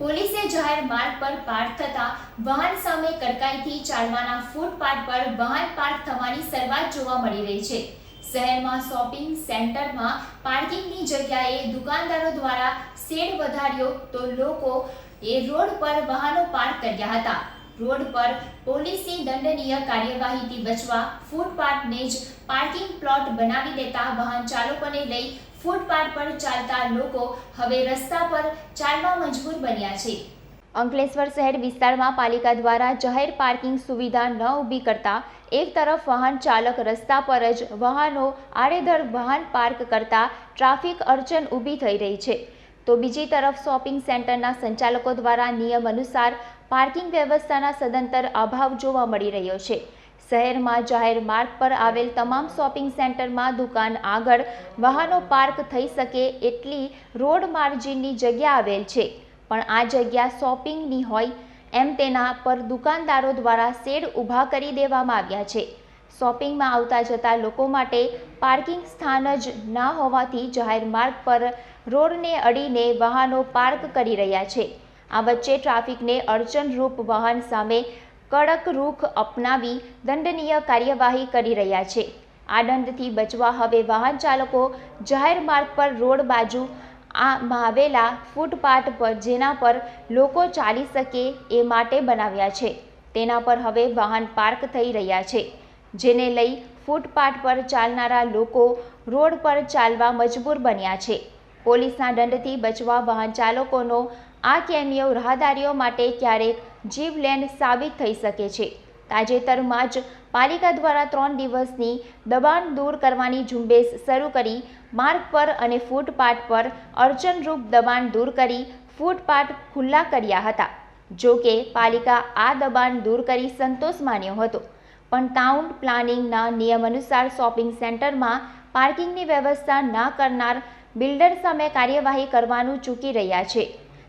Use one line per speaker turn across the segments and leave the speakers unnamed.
પોલીસે જાહેર માર્ગ પર પાર્ક થતા વાહન સામે કડકાઈથી ચાલવાના ફૂટપાથ પર વાહન પાર્ક થવાની શરૂઆત જોવા મળી રહી છે. શહેરમાં શોપિંગ સેન્ટરમાં પાર્કિંગની જગ્યાએ દુકાનદારો દ્વારા શેડ વધાર્યો તો લોકો એ રોડ પર વાહનો પાર્ક કર્યા હતા. રોડ પર પોલીસની દંડનીય કાર્યવાહીથી બચવા ફૂટપાથને જ પાર્કિંગ પ્લોટ બનાવી દેતા વાહન ચાલકોને લઈ ફૂટપાથ પર ચાલતા લોકો હવે રસ્તા પર ચાલવા મજબૂર બન્યા છે. અંકલેશ્વર શહેર વિસ્તારમાં પાલિકા દ્વારા જાહેર પાર્કિંગ સુવિધા ન ઊભી કરતા એક તરફ વાહન ચાલક રસ્તા પર જ વાહનો આડેધડ વાહન પાર્ક કરતા ટ્રાફિક અડચણ ઊભી થઈ રહી છે. તો બીજી તરફ શોપિંગ સેન્ટરના સંચાલકો દ્વારા નિયમ અનુસાર પાર્કિંગ વ્યવસ્થાના સદંતર અભાવ જોવા મળી રહ્યો છે. શહેરમાં જાહેર માર્ગ પર આવેલ તમામ શોપિંગ સેન્ટરમાં દુકાન આગળ વાહનો પાર્ક થઈ શકે એટલી રોડ માર્જિનની જગ્યા આવેલ છે. પણ આ જગ્યા શોપિંગની હોય એમ તેના પર દુકાનદારો દ્વારા શેડ ઊભા કરી દેવામાં આવ્યા છે. શોપિંગમાં આવતા જતા લોકો માટે પાર્કિંગ સ્થાન જ ના હોવાથી જાહેર માર્ગ પર રોડને અડીને વાહનો પાર્ક કરી રહ્યા છે. આ વચ્ચે ટ્રાફિકને અડચણરૂપ વાહન સામે કડક રૂખ અપનાવી દંડનીય કાર્યવાહી કરી રહ્યા છે. આ દંડથી બચવા હવે વાહન ચાલકો જાહેર માર્ગ પર રોડ બાજુ આમાં આવેલા ફૂટપાથ પર જેના પર લોકો ચાલી શકે એ માટે બનાવ્યા છે. તેના પર હવે વાહન પાર્ક થઈ રહ્યા છે. જેને લઈ ફૂટપાથ પર ચાલનારા લોકો રોડ પર ચાલવા મજબૂર બન્યા છે. પોલીસના દંડથી બચવા વાહન ચાલકોનો આ કેમિયો રાહદારીઓ માટે ક્યારેક જીવલેણ સાબિત થઈ શકે છે. તાજેતરમાં જ પાલિકા દ્વારા ત્રણ દિવસની દબાણ દૂર કરવાની ઝુંબેશ શરૂ કરી માર્ગ પર અને ફૂટપાથ પર અડચણરૂપ દબાણ દૂર કરી ફૂટપાથ ખુલ્લા કર્યા હતા. જો કે પાલિકા આ દબાણ દૂર કરી સંતોષ માન્યો હતો. પણ ટાઉન પ્લાનિંગના નિયમ અનુસાર શોપિંગ સેન્ટરમાં પાર્કિંગની વ્યવસ્થા ના કરનાર બિલ્ડર સામે કાર્યવાહી કરવાનું ચૂકી રહ્યા છે.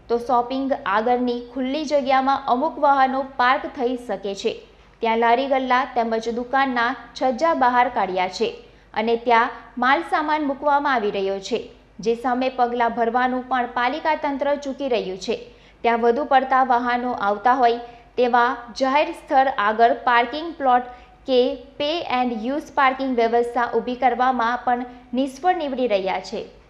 તો શોપિંગ આગળની ખુલ્લી જગ્યામાં અમુક વાહનો પાર્ક થઈ શકે છે. ત્યાં લારી ગલ્લા તેમજ દુકાનના છજ્જા બહાર કાઢ્યા છે અને ત્યાં માલ સામાન મૂકવામાં આવી રહ્યો છે. જે સામે પગલાં ભરવાનું પણ પાલિકા તંત્ર ચૂકી રહ્યું છે. ત્યાં વધુ પડતા વાહનો આવતા હોય તેવા જાહેર સ્થળ આગળ પાર્કિંગ પ્લોટ કે પે એન્ડ યુઝ પાર્કિંગ વ્યવસ્થા ઊભી કરવામાં પણ નિષ્ફળ નીવડી રહ્યા છે.